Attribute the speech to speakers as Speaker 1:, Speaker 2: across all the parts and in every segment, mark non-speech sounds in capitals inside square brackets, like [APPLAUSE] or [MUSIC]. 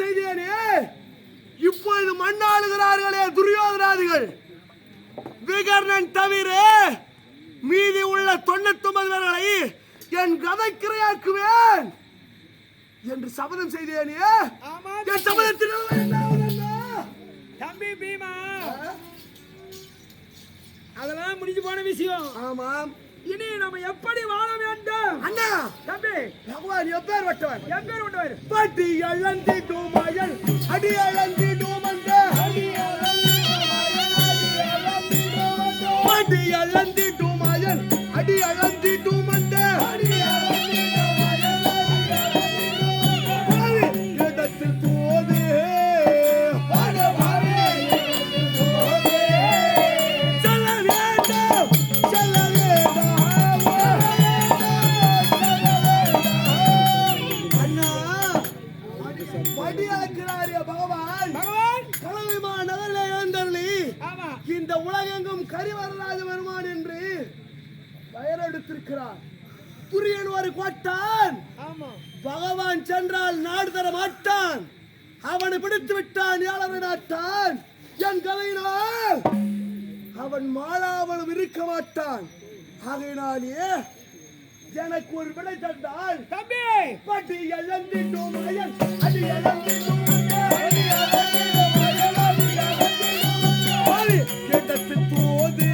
Speaker 1: செய்தியானே இப்பொழுது மண்ணாளுகிறார்களே துரியோதராதிகள் விகர்ணன் தவிர மீதி உள்ள தொண்ணூத்தி ஒன்பது பேர்களை என் கதைக்கிரையாக்குவேன் என்று சபதம் செய்தேனே. என் சபதத்தில் என்ன
Speaker 2: தம்பி பீமா. அதெல்லாம் முடிஞ்சு போன விஷயம்.
Speaker 1: ஆமாம்.
Speaker 2: இனி நம்ம எப்படி வாழ வேண்டும்?
Speaker 1: அண்ணா!
Speaker 2: தம்பி!
Speaker 1: பகவான் எப்பேர் வட்டவன்
Speaker 2: என் பேர் கொண்டு வரு
Speaker 1: பட்டி அழந்தி டூமாயல் அடி அழந்தி டூமந்த பட்டி அழந்தி டூமாயல் அடி அழந்தி டூமந்த அவன் மாளாவனும் இருக்க மாட்டான். ஆகையினாலே எனக்கு ஒரு விடை தந்தால்
Speaker 2: தம்பி!
Speaker 1: பட்டி இழந்திட்டோம் அடி இழந்திட்டோம் போது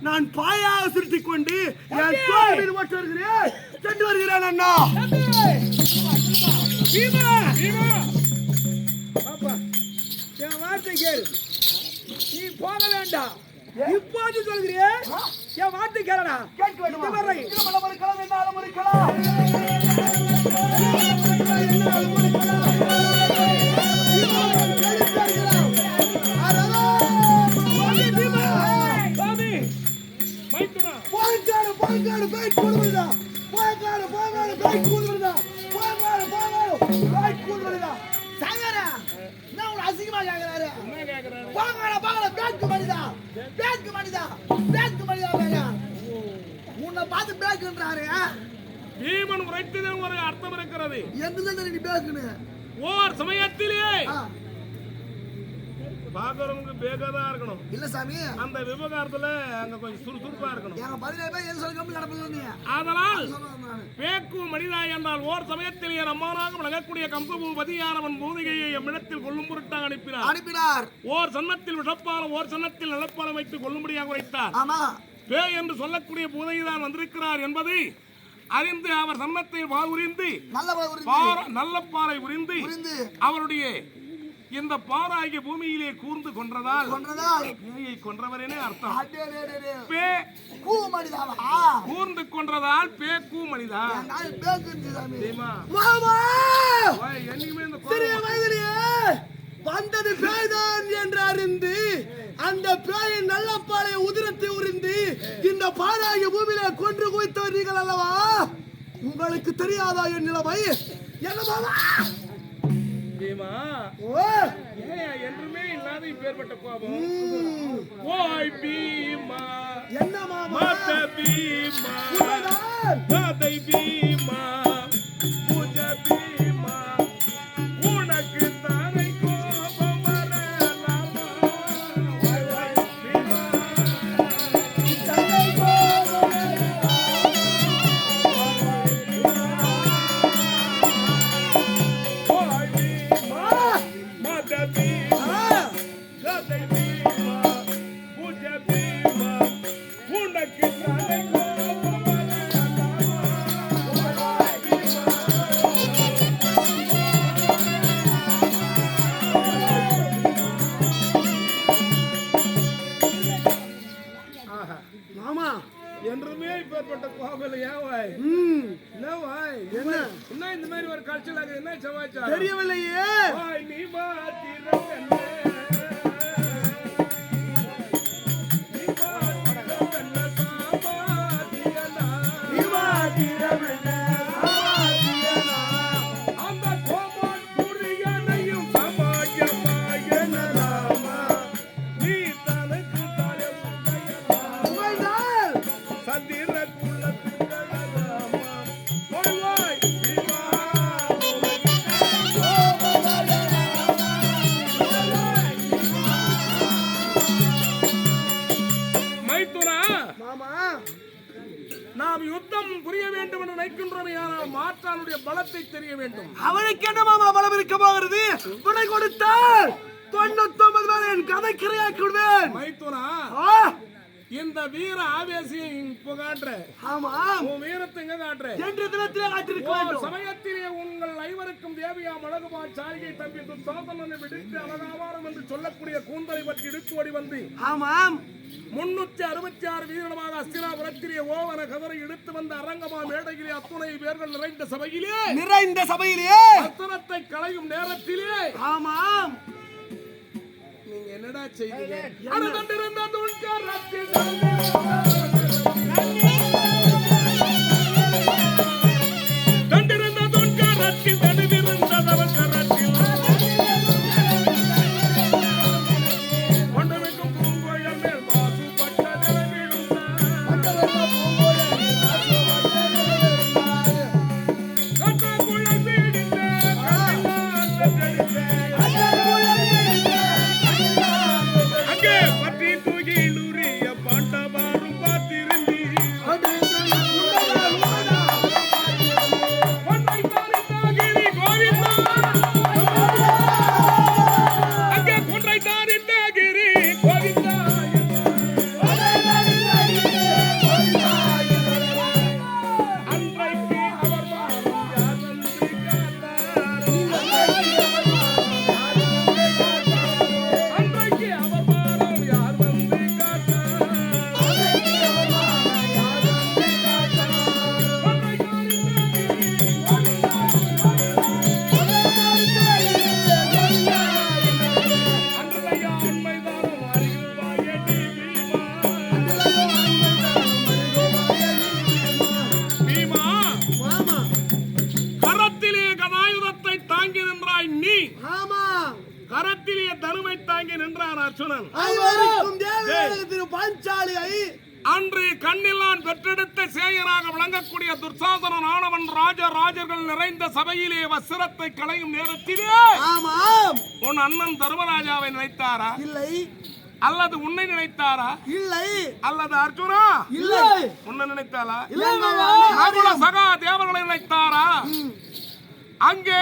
Speaker 1: நான் பாயாக சுருட்டிக் கொண்டு என் தோல் மீது ஓட்டு வருகிறேன். சென்று வருகிறேன் அண்ணா.
Speaker 2: பீமா! பீமா! பாப்பா என் வார்த்தை கேளு. நீ போக வேண்டாம். இப்போது சொல்கிறே என் வார்த்தை கேளடா.
Speaker 1: கேட்க வேண்டுமா?
Speaker 3: மனிதா
Speaker 4: என்றால் ஓர் சமயத்திலே நம்மானாக விளங்கக்கூடிய கம்பபூபதியானவன் பூதிகையை எம்மிடத்தில் கொள்ளும் பொருட்டாக அனுப்பினார்.
Speaker 3: அனுப்பினார்.
Speaker 4: ஓர் சன்னத்தில் விடப்பாலம் ஓர் சன்னத்தில் நிலப்பாலம் வைத்து கொள்ளும்படியாக
Speaker 3: ஆமா.
Speaker 4: பே என்று சொல்லக்கூடிய பூதைதான் வந்திருக்கிறார் என்பதை அறிந்து அவர் சன்னத்தை வா உரிந்து
Speaker 3: நல்ல
Speaker 4: பாறை உரிந்து. அவருடைய இந்த பாராகிய பூமியிலே கூர்ந்து கொன்றதால்
Speaker 3: கொன்றதால்
Speaker 4: பேயை கொன்றவரேனே அர்த்தம். பே
Speaker 3: கூ மனிதாவா?
Speaker 4: கூர்ந்து கொன்றதால் மனிதா! ஓய், என்னைக்குமே இந்த
Speaker 1: சிறிய
Speaker 4: கோபம்
Speaker 1: வயதிலேயே வந்தது பேய்தான் என்று அறிந்து அந்த பேயின் நல்ல பாலை உதிரத்தை உறிந்து இந்த பாலாகிய பூமியில கொன்று குவித்தவர் நீங்கள் அல்லவா? உங்களுக்கு தெரியாதா என் நிலைமை? என்ன
Speaker 4: தெரியுமா? என்றுமே இல்லாத இப்பேற்பட்ட கோபம்
Speaker 1: ம்,
Speaker 4: ஓய் பீமா.
Speaker 1: என்ன மாமா?
Speaker 4: மத பீமா. கதை பீமா. கதை இப்போ காட்டுற
Speaker 1: ஆமா.
Speaker 4: உன் வீரத்தை எங்க காட்டுற
Speaker 1: என்று தினத்திலே காட்டிருக்க வேண்டும்.
Speaker 4: சமயத்திலே உங்கள் ஐவருக்கும் தேவியா அழகுமா சாரிகை தம்பி துத்தாதனனை விடுத்து அழகாவாரம் என்று சொல்லக்கூடிய கூந்தலை பற்றி இடுத்து ஓடி வந்து
Speaker 1: ஆமாம்
Speaker 4: முன்னூத்தி அறுபத்தி ஆறு வீரமாக அஸ்தினாபுரத்திலே ஓவன கதரை இழுத்து வந்த அரங்கமா மேடையிலே அத்துணை பேர்கள் நிறைந்த சபையிலே
Speaker 1: நிறைந்த சபையிலே.
Speaker 4: அத்தனத்தை களையும் நேரத்திலே
Speaker 1: ஆமாம்
Speaker 4: நீங்க என்னடா செய்தீங்க? சேயராக விளங்கக்கூடிய துர்சாதனன் ஆனவன் ராஜ ராஜர்கள் நிறைந்த சபையிலே வஸ்திரத்தை களையும் நேரத்திலே
Speaker 1: ஆமாம்.
Speaker 4: உன் அண்ணன் தர்மராஜாவை நினைத்தாரா?
Speaker 1: இல்லை.
Speaker 4: அல்லது உன்னை நினைத்தாரா?
Speaker 1: இல்லை.
Speaker 4: அல்லது அர்ஜுனா?
Speaker 1: இல்லை.
Speaker 4: உன்னை நினைத்தாளா?
Speaker 1: இல்லை
Speaker 4: சகா தேவர்களை நினைத்தாரா? அங்கே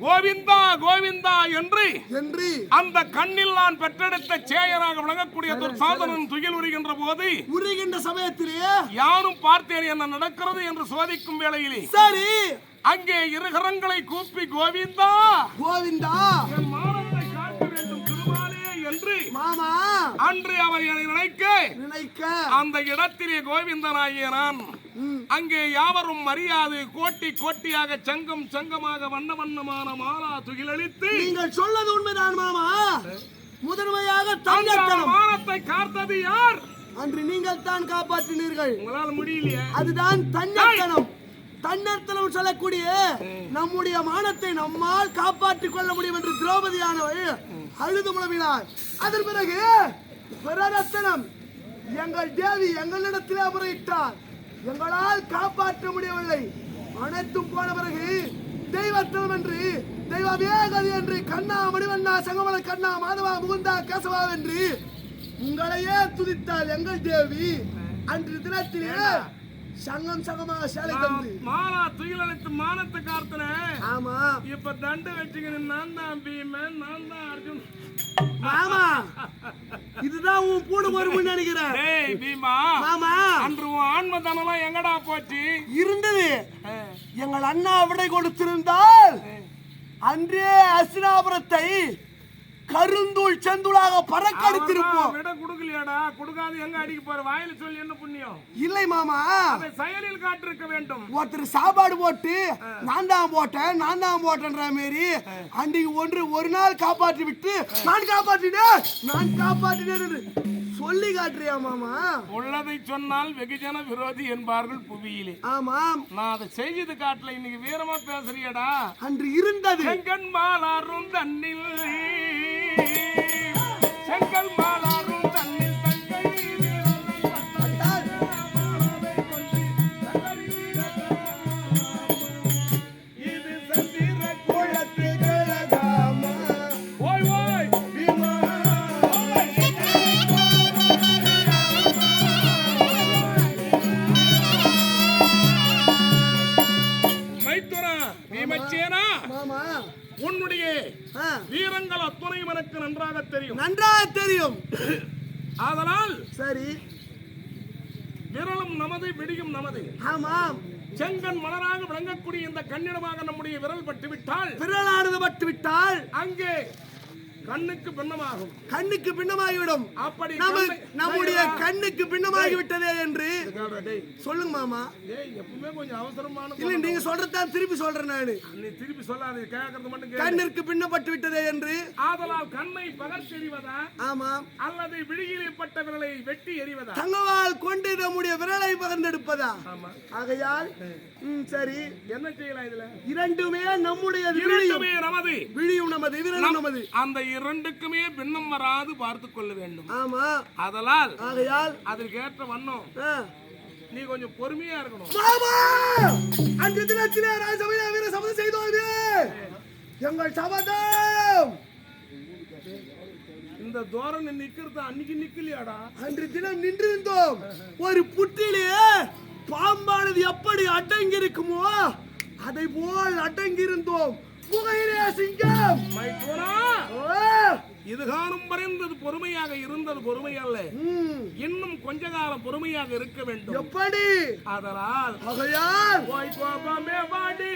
Speaker 4: கோவிந்தா கோவிந்தா என்று
Speaker 1: என்று
Speaker 4: அந்த கண்ணில் நான் பெற்றெடுத்த சேயராக விளங்கக்கூடிய துர்சாதனன் துயில் உரிகின்ற போது
Speaker 1: உருகின்ற சமயத்திலே
Speaker 4: யாரும் பார்த்தேன் என்ன நடக்கிறது என்று சோதிக்கும் வேளையிலே.
Speaker 1: சரி.
Speaker 4: அங்கே இருகரங்களை கூப்பி கோவிந்தா!
Speaker 1: கோவிந்தா!
Speaker 4: என்று
Speaker 1: மாமா.
Speaker 4: அன்று அவர் என்னை நினைக்க.
Speaker 1: நினைக்க.
Speaker 4: அந்த இடத்திலே கோவிந்தனாகிய நான். அங்கே யாவரும் மரியாதை கோட்டி கோட்டியாக சங்கம் சங்கமாக வண்ண வண்ணமான மாலா துகிலளித்து
Speaker 1: நீங்கள் சொல்வது உண்மைதான் மாமா. முதன்மையாக
Speaker 4: மானத்தை காத்தது யார்?
Speaker 1: அன்று நீங்கள் தான் காப்பாற்றினீர்கள்.
Speaker 4: உங்களால முடியலையே.
Speaker 1: அதுதான் தன்னத்தனம் தன்னத்தனம் சொல்லக்கூடிய நம்முடைய மானத்தை நம்மால் காப்பாற்றிக் கொள்ள முடியும் என்று திரௌபதியானவள் அழுது முழவினார் அதன் பிறகு பிரரத்தனம் எங்கள் தேவி எங்களிடத்திலே முறையிட்டார் எங்களால் காப்பாற்ற முடியவில்லை. அனைத்தும் போன பிறகு தெய்வத்தனம் என்று தெய்வமே கதி என்று கண்ணா மணிவண்ணா சங்கமல கண்ணா மாதவா முகுந்தா கேசவா என்று உங்களையே துதித்தாள் எங்கள் தேவி. அன்று தினத்திலே சங்கம் சங்கமாக சேலை தந்து.
Speaker 4: மாலா துகிலளித்து மானத்தை காத்தன
Speaker 1: ஆமா.
Speaker 4: இப்ப தண்டு வச்சுக்கணும் நான் தான் பீமன் நான் தான் அர்ஜுன்.
Speaker 1: மாமா இதுதான் உன் பூடு மறுபடியும் நினைக்கிறேன்.
Speaker 4: டேய் பீமா.
Speaker 1: மாமா.
Speaker 4: அன்று உன் ஆன்மதனெல்லாம் எங்கடா போச்சு?
Speaker 1: இருந்தது. எங்கள் அண்ணா விடை கொடுத்திருந்தால் அன்றே அஸ்தினாபுரத்தை கருந்தூள் செந்தூளாக பறக்கடித்திருப்போம்.
Speaker 4: விட குடுக்கலையாடா? குடுக்காது எங்க அடிக்க போற? வாயில சொல்லி என்ன புண்ணியம்?
Speaker 1: இல்லை மாமா.
Speaker 4: செயலில் காட்டிருக்க வேண்டும்.
Speaker 1: ஒருத்தர் சாப்பாடு போட்டு நான் தான் போட்டேன் நான் தான் போட்டேன்ற மாதிரி அன்றைக்கு ஒன்று ஒரு நாள் காப்பாற்றி விட்டு நான் காப்பாற்றினேன் நான் காப்பாற்றினேன் சொல்லி காட்டுறியா மாமா?
Speaker 4: உள்ளதை சொன்னால் வெகுஜன விரோதி என்பார்கள் புவியிலே.
Speaker 1: ஆமாம்.
Speaker 4: நான் அதை செய்து காட்டல இன்னைக்கு வீரமா பேசுறியடா.
Speaker 1: அன்று இருந்தது.
Speaker 4: செங்கன் மாலாரும் தண்ணில் செங்கல்
Speaker 1: சரி
Speaker 4: விரலும் நமது விடியும் நமது.
Speaker 1: ஆமாம்.
Speaker 4: செங்கன் மலராக விளங்கக்கூடிய இந்த கண்ணிடமாக நம்முடைய விரல் பட்டு விட்டால்
Speaker 1: பிறலானது பட்டு விட்டால்
Speaker 4: அங்கே கண்ணுக்கு பின்னமாகும்.
Speaker 1: கண்ணுக்கு பின்னமாகிவிடும்.
Speaker 4: அப்படி
Speaker 1: நம்ம நம்முடைய
Speaker 4: டேய்,
Speaker 1: கண்ணுக்கு பின்னமாகி விட்டதே என்று சொல்லுங்க மாமா.
Speaker 4: எப்பவுமே கொஞ்சம் அவசரமான
Speaker 1: இல்ல நீங்க சொல்றதான் திருப்பி சொல்றேன் நானு.
Speaker 4: நீ திருப்பி சொல்லாது கேட்கறது மட்டும்.
Speaker 1: கண்ணிற்கு பின்னப்பட்டு விட்டதே என்று.
Speaker 4: ஆதலால் கண்ணை பகர்த்தெறிவதா
Speaker 1: ஆமாம்
Speaker 4: அல்லது விழியிலே பட்ட விரலை வெட்டி எறிவதா?
Speaker 1: தங்கவால் கொண்டு நம்முடைய விரலை பகிர்ந்தெடுப்பதா?
Speaker 4: ஆமா.
Speaker 1: ஆகையால் சரி.
Speaker 4: என்ன செய்யலாம் இதுல?
Speaker 1: இரண்டுமே நம்முடைய
Speaker 4: இரண்டுமே நமது.
Speaker 1: விழியும் நமது விரலும் நமது.
Speaker 4: அந்த இரண்டுக்குமே பின்னம் வராது பார்த்து கொள்ள வேண்டும்.
Speaker 1: ஆமா.
Speaker 4: அதனால்
Speaker 1: ஆகையால்
Speaker 4: அதற்கேற்ற வண்ணம். நீ கொஞ்சம் பொறுமையா இருக்கணும்.
Speaker 1: மாமா அன்று தினத்திலே ராஜசபையிலே வீர சபதம் செய்தோமே. எங்கள் சபதம்.
Speaker 4: இந்த தோரணை நிக்கிறது? அன்னைக்கு நிக்கலையாடா?
Speaker 1: அன்று தினம் நின்றிருந்தோம். ஒரு புற்றிலே பாம்பானது எப்படி அடங்கி இருக்குமோ அதை போல் அடங்கி இருந்தோம் புகையிலே சிங்கம்
Speaker 4: மைத்துனா
Speaker 1: ஓ!
Speaker 4: இது காணும் வரைந்தது பொறுமையாக இருந்தது பொறுமை அல்ல. இன்னும் கொஞ்ச காலம் பொறுமையாக இருக்க வேண்டும்.
Speaker 1: எப்படி?
Speaker 4: அதனால் போய் கோபமே வாடி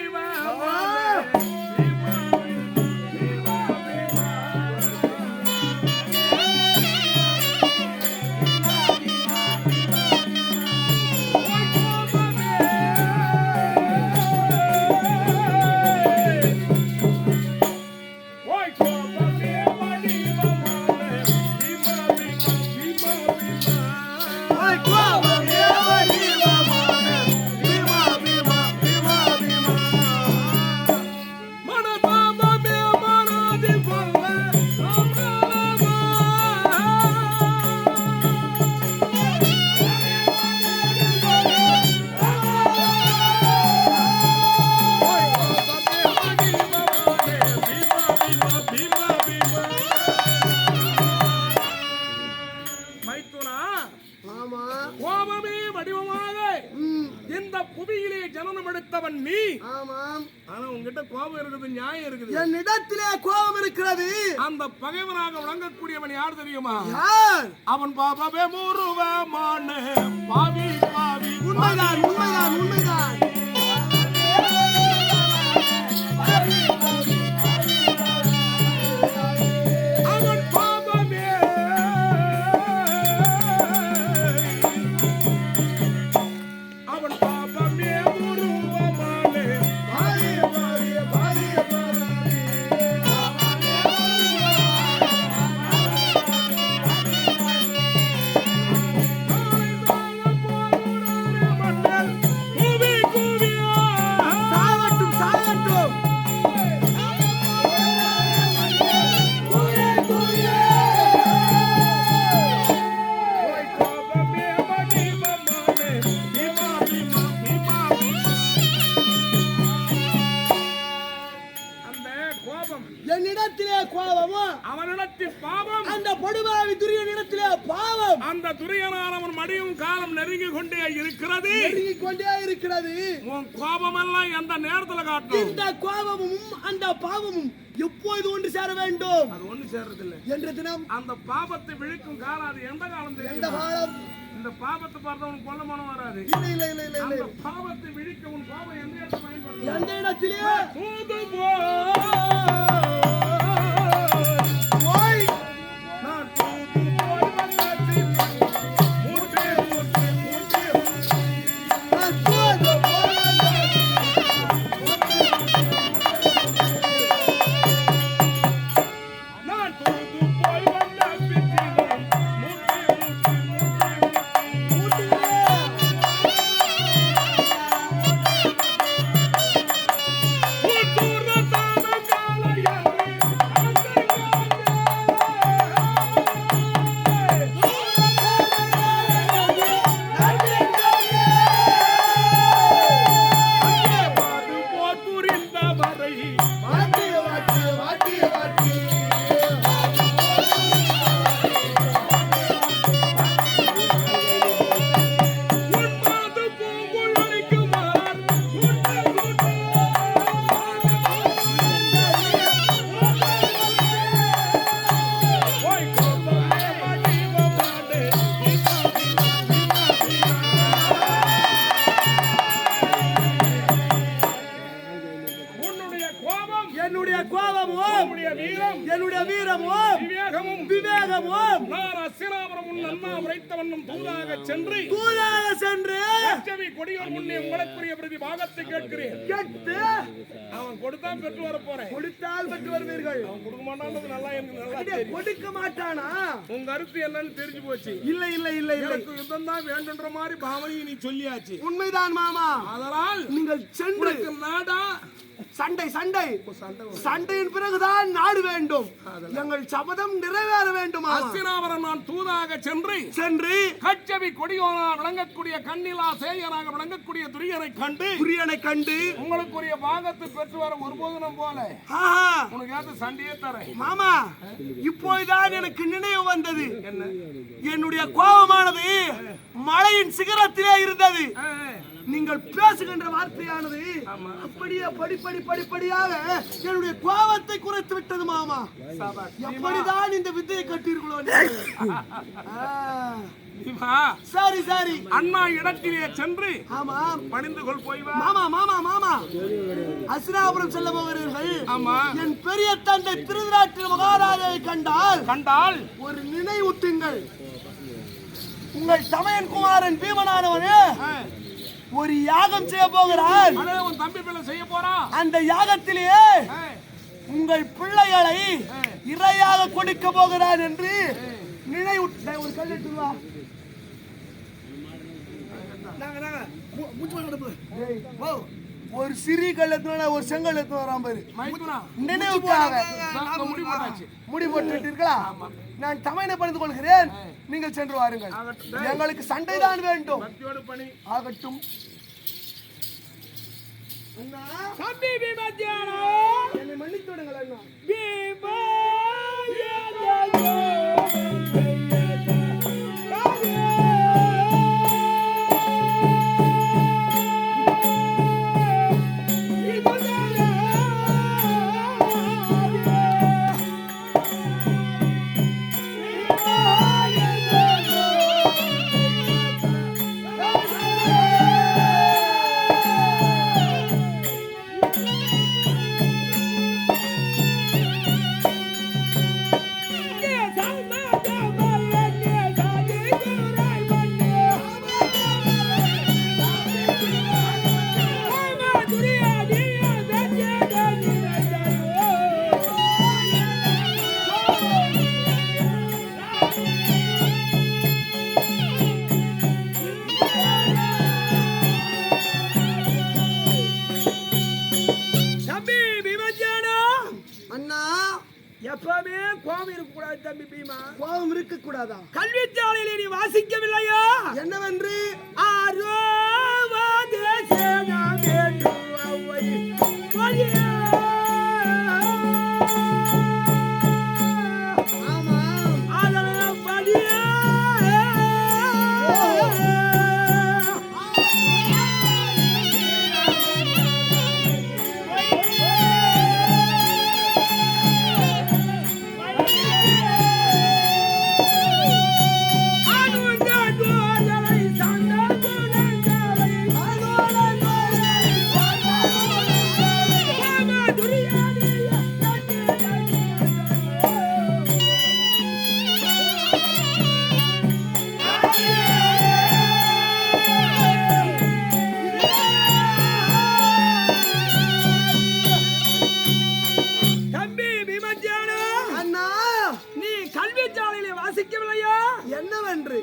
Speaker 4: அந்த பகைவனாக விளங்கக்கூடியவன் யார் தெரியுமா? அவன் பாபாவே முருவமான பாவி பாவி.
Speaker 1: உண்மைதான் உண்மைதான் உண்மைதான். இந்த கோபமும் அந்த பாவமும் எப்போது ஒன்று சேர வேண்டும்?
Speaker 4: அது ஒண்ணு சேர்றது இல்ல
Speaker 1: என்ற தினம்
Speaker 4: அந்த பாபத்தை விழிக்கும் காலம் அது எந்த காலம்
Speaker 1: எந்த காலம்?
Speaker 4: இந்த பாபத்தை பார்த்தா உனக்கு கொல்ல மனம் வராது.
Speaker 1: இல்லை இல்லை இல்லை இல்லை இல்லை.
Speaker 4: பாவத்தை விழிக்க உன் கோபம் எந்த இடத்துல
Speaker 1: எந்த இடத்திலே?
Speaker 4: என்னுடைய கோபம்
Speaker 1: என்னுடைய வீரம். என்னுடைய வீரமும் செல்லவும்
Speaker 4: நான் அசினாபுரம் உன் அண்ணா உரைத்த வண்ணம் தூதாக சென்று
Speaker 1: தூதாக சென்று
Speaker 4: கச்சவி கொடியோர் முன்னே உங்களுக்குரிய பிரதி பாகத்தை கேட்கிறேன்.
Speaker 1: கேட்டு
Speaker 4: அவன் கொடுத்தா பெற்று வர போறேன்.
Speaker 1: கொடுத்தால் பெற்று வருவீர்கள்.
Speaker 4: அவன் கொடுக்க மாட்டான்றது நல்லா எனக்கு நல்லா தெரியும்.
Speaker 1: கொடுக்க மாட்டானா?
Speaker 4: உன் கருத்து என்னன்னு தெரிஞ்சு போச்சு.
Speaker 1: இல்ல இல்ல இல்ல இல்லை.
Speaker 4: எனக்கு யுத்தம் தான் வேண்டுன்ற மாதிரி பாவனையை நீ சொல்லியாச்சு.
Speaker 1: உண்மைதான் மாமா.
Speaker 4: அதனால்
Speaker 1: நீங்கள் சென்று
Speaker 4: நாடா
Speaker 1: சண்டை சண்டை. சண்டையின் பிறகுதான் நாடு வேண்டும். எங்கள் சபதம் நிறைவேற வேண்டும்.
Speaker 4: அஸ்தினாபுரம் நான் தூதாக சென்று
Speaker 1: சென்று
Speaker 4: கச்சவி கொடியோனா விளங்கக்கூடிய கண்ணிலா சேயனாக விளங்கக்கூடிய துரியனை கண்டு
Speaker 1: புரியனை கண்டு
Speaker 4: உங்களுக்குரிய பாகத்தை பெற்று வர ஒருபோதும் போல. உனக்கு ஏத்த சண்டையே தரேன்.
Speaker 1: மாமா இப்போதுதான் எனக்கு நினைவு வந்தது. என்னுடைய கோபமானது மலையின் சிகரத்திலே இருந்தது. நீங்கள் பேசுகின்ற வார்த்தையானது அப்படியே படிப்படி படிப்படியாக என்னுடைய கோபத்தை குறைத்து விட்டது மாமா. எப்படிதான் இந்த வித்தையை
Speaker 4: இவா, [LAUGHS]
Speaker 1: சரி சரி.
Speaker 4: அண்ணா இடத்திலே சென்று
Speaker 1: ஆமா.
Speaker 4: பணிந்து கொள் போய்
Speaker 1: மாமா மாமா மாமா. அசிராபுரம் செல்ல போகிறீர்கள்.
Speaker 4: ஆமா.
Speaker 1: என் பெரிய தந்தை திருவிழாற்றில் மகாராஜாவை கண்டால்
Speaker 4: கண்டால்
Speaker 1: ஒரு நினைவூட்டுங்கள். உங்கள் தமையன் குமாரன் பீமனானவனே ஒரு யாகம் செய்ய போகிறார்.
Speaker 4: உன் தம்பி பிள்ளை செய்ய போறான்
Speaker 1: அந்த யாகத்திலேயே உங்கள் பிள்ளைகளை இரையாக கொடுக்க போகிறார் என்று நினைவூட்ட ஒரு கல் எடுத்து வா.
Speaker 5: நாங்க நாங்க மூச்சு
Speaker 1: ஒரு சிறி கல் எடுத்து ஒரு செங்கல் எடுத்து வராம பாரு. நினைவுக்காக.
Speaker 4: நான் முடி
Speaker 1: போட்டுட்டீர்களா? நான் தமையனை பணிந்து கொள்கிறேன். நீங்கள் சென்று வாருங்கள். எங்களுக்கு சண்டைதான் வேண்டும்.
Speaker 4: பக்தியோடு பணி.
Speaker 1: ஆகட்டும். அண்ணா என்னவென்று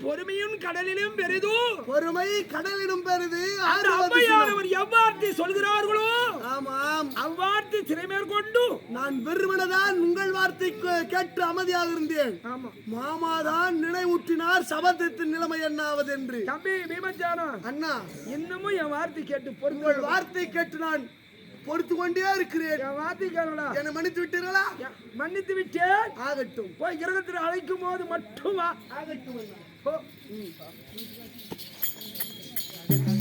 Speaker 2: பொறுமையும் கடலிலும் பெரிது?
Speaker 1: பொறுமை ஆறுவது சினம்.
Speaker 2: அம்மையானவர் எவ்வார்த்தை சொல்கிறார்களோ?
Speaker 1: ஆமாம்.
Speaker 2: அவ்வார்த்தை சிறைமேற்கொண்டு
Speaker 1: நான் வெறுமனதான் உங்கள் வார்த்தை கே- கேட்டு அமைதியாக இருந்தேன்.
Speaker 2: ஆமா.
Speaker 1: மாமாதான் நினைவூட்டினார் சபதத்தின் நிலைமை என்னாவது என்று
Speaker 2: தம்பி பீமச்சானா
Speaker 1: அண்ணா.
Speaker 2: இன்னமும் என் வார்த்தை கேட்டு பொறுத்து
Speaker 1: வார்த்தை கேட்டு நான் பொறுத்து கொண்டே இருக்கிறேன்
Speaker 2: கேளுடா
Speaker 1: என்னை மன்னித்து விட்டீர்களா?
Speaker 2: மன்னித்து விட்டேன்.
Speaker 1: ஆகட்டும்.
Speaker 2: போய் கிரகத்தில் அழைக்கும் போது மட்டும்?
Speaker 1: ஆகட்டும்.